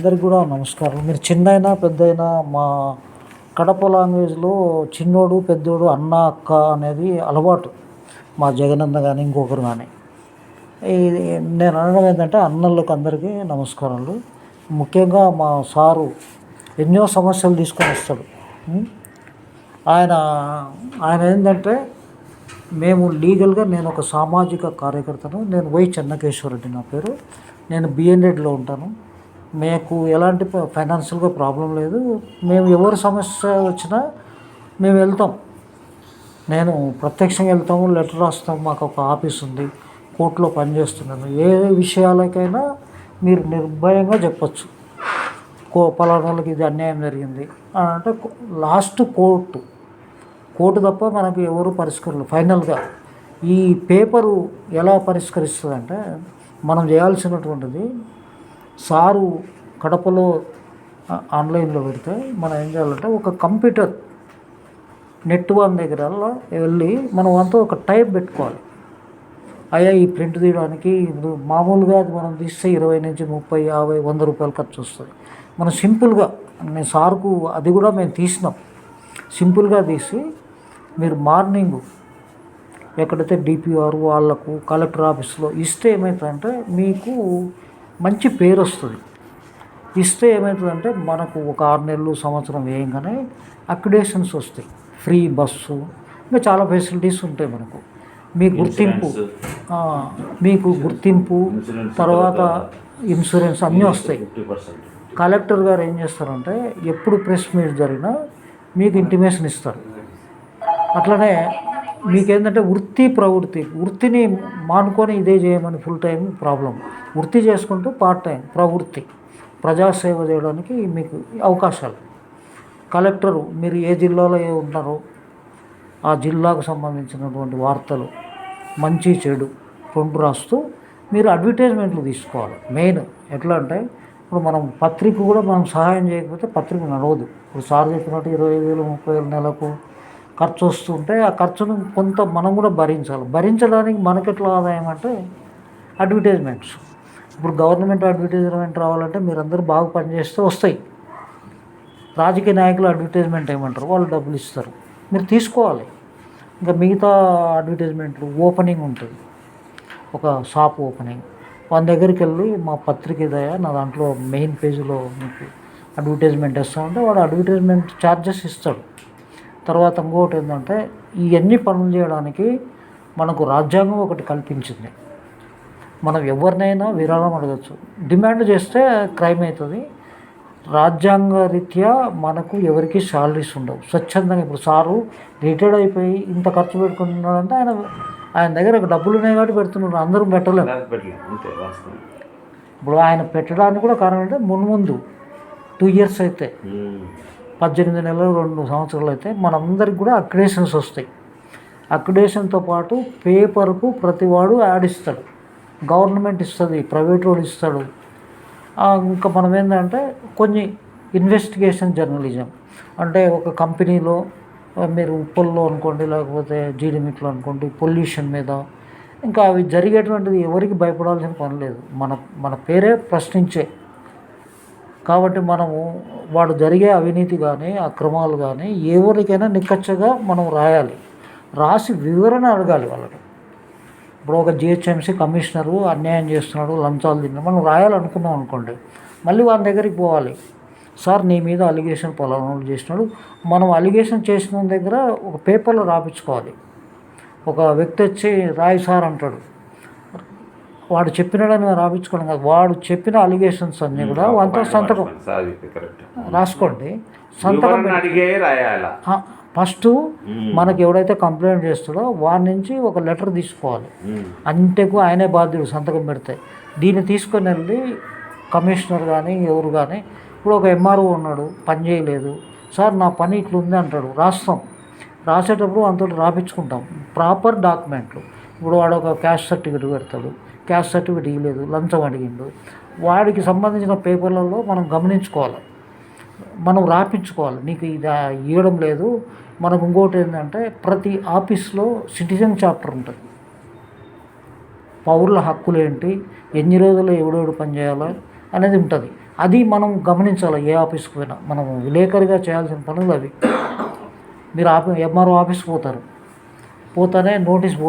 అందరికి కూడా నమస్కారం. మీరు చిన్నైనా పెద్దయినా మా కడప లాంగ్వేజ్లో చిన్నోడు పెద్దోడు అన్న అక్క అనేది అలవాటు. మా జగనన్న కానీ ఇంకొకరు కానీ ఇది నేను అనడం ఏంటంటే అన్నలకు అందరికీ నమస్కారాలు. ముఖ్యంగా మా సారు ఎన్నో సమస్యలు తీసుకొని వస్తాడు. ఆయన ఆయన ఏంటంటే మేము లీగల్గా నేను ఒక సామాజిక కార్యకర్తను నేను వై చెన్నకేశ్వరరెడ్డి నా పేరు. నేను బిఎన్ఎడ్లో ఉంటాను. మీకు ఎలాంటి ఫైనాన్షియల్గా ప్రాబ్లం లేదు. మేము ఎవరి సమస్య వచ్చినా మేము వెళ్తాం. నేను ప్రత్యక్షంగా వెళ్తాము లెటర్ రాస్తాము మాకు ఒక ఆఫీస్ ఉంది కోర్టులో పనిచేస్తున్నాను. ఏ విషయాలకైనా మీరు నిర్భయంగా చెప్పచ్చు. కో పలానా ఇది అన్యాయం జరిగింది. అని అంటే లాస్ట్ కోర్టు కోర్టు తప్ప మనకు ఎవరు పరిష్కరలు. ఫైనల్గా ఈ పేపరు ఎలా పరిష్కరిస్తుందంటే మనం చేయాల్సినటువంటిది సారు కడపలో ఆన్లైన్లో పెడితే మనం ఏం చేయాలంటే ఒక కంప్యూటర్ నెట్ వన్ దగ్గర వెళ్ళి మనం అంతా ఒక టైప్ పెట్టుకోవాలి. అయ్యా ఈ ప్రింట్ తీయడానికి ఇప్పుడు మామూలుగా అది మనం తీస్తే ఇరవై నుంచి ముప్పై యాభై వంద రూపాయలు ఖర్చు వస్తుంది. మనం సింపుల్గా నేను సార్కు అది కూడా మేము తీసినాం. సింపుల్గా తీసి మీరు మార్నింగ్ ఎక్కడైతే డిపిఆర్ వాళ్ళకు కలెక్టర్ ఆఫీస్లో ఇస్తే ఏమవుతుందంటే మీకు మంచి పేరు వస్తుంది. ఇస్తే ఏమవుతుందంటే మనకు ఒక ఆరు నెలలు సంవత్సరం వేయంగానే అక్రిడేషన్స్ వస్తాయి. ఫ్రీ బస్సు ఇంకా చాలా ఫెసిలిటీస్ ఉంటాయి మనకు. మీ గుర్తింపు మీకు గుర్తింపు తర్వాత ఇన్సూరెన్స్ అన్నీ వస్తాయి. కలెక్టర్ గారు ఏం చేస్తారంటే ఎప్పుడు ప్రెస్ మీట్ జరిగినా మీకు ఇంటిమేషన్ ఇస్తారు. అట్లనే మీకేంటంటే వృత్తి ప్రవృత్తి వృత్తిని మానుకొని ఇదే చేయమని ఫుల్ టైం ప్రాబ్లం వృత్తి చేసుకుంటూ పార్ట్ టైం ప్రవృత్తి ప్రజాసేవ చేయడానికి మీకు అవకాశాలు. కలెక్టరు మీరు ఏ జిల్లాలో ఏ ఉన్నారో ఆ జిల్లాకు సంబంధించినటువంటి వార్తలు మంచి చెడు రెండు రాస్తూ మీరు అడ్వర్టైజ్మెంట్లు తీసుకోవాలి. మెయిన్ ఎట్లా అంటే ఇప్పుడు మనం పత్రిక కూడా మనం సహాయం చేయకపోతే పత్రిక నడవదు. ఇప్పుడు సార్ చెప్పినట్టు ఇరవై వేలు ముప్పై వేలు నెలకు ఖర్చు వస్తుంటే ఆ ఖర్చును కొంత మనం కూడా భరించాలి. భరించడానికి మనకెట్లా ఆదాయం అంటే అడ్వర్టైజ్మెంట్స్ ఇప్పుడు గవర్నమెంట్ అడ్వర్టైజ్మెంట్ రావాలంటే మీరందరూ బాగా పనిచేస్తే వస్తాయి. రాజకీయ నాయకులు అడ్వర్టైజ్మెంట్ ఏమంటారు? వాళ్ళు డబ్బులు ఇస్తారు. మీరు తీసుకోవాలి. ఇంకా మిగతా అడ్వర్టైజ్మెంట్లు ఓపెనింగ్ ఉంటుంది ఒక షాప్ ఓపెనింగ్ వాళ్ళ దగ్గరికి వెళ్ళి మా పత్రిక ఇదయా నా దాంట్లో మెయిన్ పేజీలో మీకు అడ్వర్టైజ్మెంట్ ఇస్తామంటే వాడు అడ్వర్టైజ్మెంట్ ఛార్జెస్ ఇస్తాడు. తర్వాత ఇంకోటి ఏంటంటే ఇవన్నీ పనులు చేయడానికి మనకు రాజ్యాంగం ఒకటి కల్పించింది. మనం ఎవరినైనా విరాళం అడగచ్చు. డిమాండ్ చేస్తే క్రైమ్ అవుతుంది. రాజ్యాంగ రీత్యా మనకు ఎవరికి శాలరీస్ ఉండవు. స్వచ్ఛందంగా ఇప్పుడు సారు రిటైర్డ్ అయిపోయి ఇంత ఖర్చు పెట్టుకుంటున్నాడంటే ఆయన ఆయన దగ్గర డబ్బులు ఉన్నాయి కాబట్టి పెడుతున్నాడు అందరూ పెట్టలేము ఇప్పుడు ఆయన పెట్టడానికి కూడా కారణం అంటే మున్ ముందు టూ ఇయర్స్ అయితే. పద్దెనిమిది నెలలు రెండు సంవత్సరాలు అయితే మనందరికి కూడా అక్రిడేషన్స్ వస్తాయి. అక్రిడేషన్తో పాటు పేపర్కు ప్రతివాడు యాడ్ ఇస్తాడు. గవర్నమెంట్ ఇస్తుంది ప్రైవేట్ వాడు ఇస్తాడు. ఇంకా మనం ఏంటంటే కొన్ని ఇన్వెస్టిగేషన్ జర్నలిజం. అంటే ఒక కంపెనీలో మీరు ఉప్పల్లో అనుకోండి లేకపోతే జీడిమిట్లో అనుకోండి పొల్యూషన్ మీద. ఇంకా అవి జరిగేటువంటిది ఎవరికి భయపడాల్సిన పని లేదు. మన మన పేరే ప్రశ్నించే కాబట్టి మనము వాడు జరిగే అవినీతి కానీ అక్రమాలు కానీ ఎవరికైనా నిక్కచ్చగా మనం రాయాలి. రాసి వివరణ అడగాలి వాళ్ళని. ఇప్పుడు ఒక జిహెచ్ఎంసీ కమిషనరు అన్యాయం చేస్తున్నాడు లంచాలు తిన్నాడు మనం రాయాలనుకున్నాం అనుకోండి మళ్ళీ వాళ్ళ దగ్గరికి పోవాలి. సార్ నీ మీద అలిగేషన్ పలానా చేసినాడు. మనం అలిగేషన్ చేసిన దగ్గర ఒక పేపర్లో రాపించుకోవాలి. ఒక వ్యక్తి వచ్చి రాయి సార్ అంటాడు. వాడు చెప్పినాడని రాపించుకోవడం కాదు. వాడు చెప్పిన అలిగేషన్స్ అన్నీ కూడా వాళ్ళతో సంతకం. కరెక్ట్ రాసుకోండి. సంతకం ఫస్ట్ మనకి ఎవడైతే కంప్లైంట్ చేస్తాడో వాడి నుంచి ఒక లెటర్ తీసుకోవాలి. అంతకు ఆయనే బాధ్యుడు సంతకం పెడితే. దీన్ని తీసుకొని వెళ్ళి కమిషనర్ కానీ ఎవరు కానీ ఇప్పుడు ఒక ఎంఆర్ఓ ఉన్నాడు పని చేయలేదు. సార్ నా పని ఇట్లా ఉంది అంటాడు. రాస్తాం. రాసేటప్పుడు అంతటి రాపించుకుంటాం. ప్రాపర్ డాక్యుమెంట్లు ఇప్పుడు వాడు ఒక క్యాష్ సర్టిఫికేట్ పెడతాడు. క్యాష్ సర్టిఫికేట్ ఇవ్వలేదు లంచం అడిగిండు. వాడికి సంబంధించిన పేపర్లలో మనం గమనించుకోవాలి. మనం రాపించుకోవాలి. నీకు ఇది ఇవ్వడం లేదు. మనకు ఇంకోటి ఏంటంటే ప్రతి ఆఫీస్లో సిటిజన్ చాప్టర్ ఉంటుంది. పౌరుల హక్కులు ఏంటి? ఎన్ని రోజులు ఎవడెవడు పని చేయాలి అనేది ఉంటుంది. అది మనం గమనించాలి. ఏ ఆఫీస్కి పోయినా మనం విలేకరిగా చేయాల్సిన పనులు అవి. మీరు ఆఫీ ఎంఆర్ఓ ఆఫీస్కి పోతారు. పోతానే నోటీస్ బోర్డు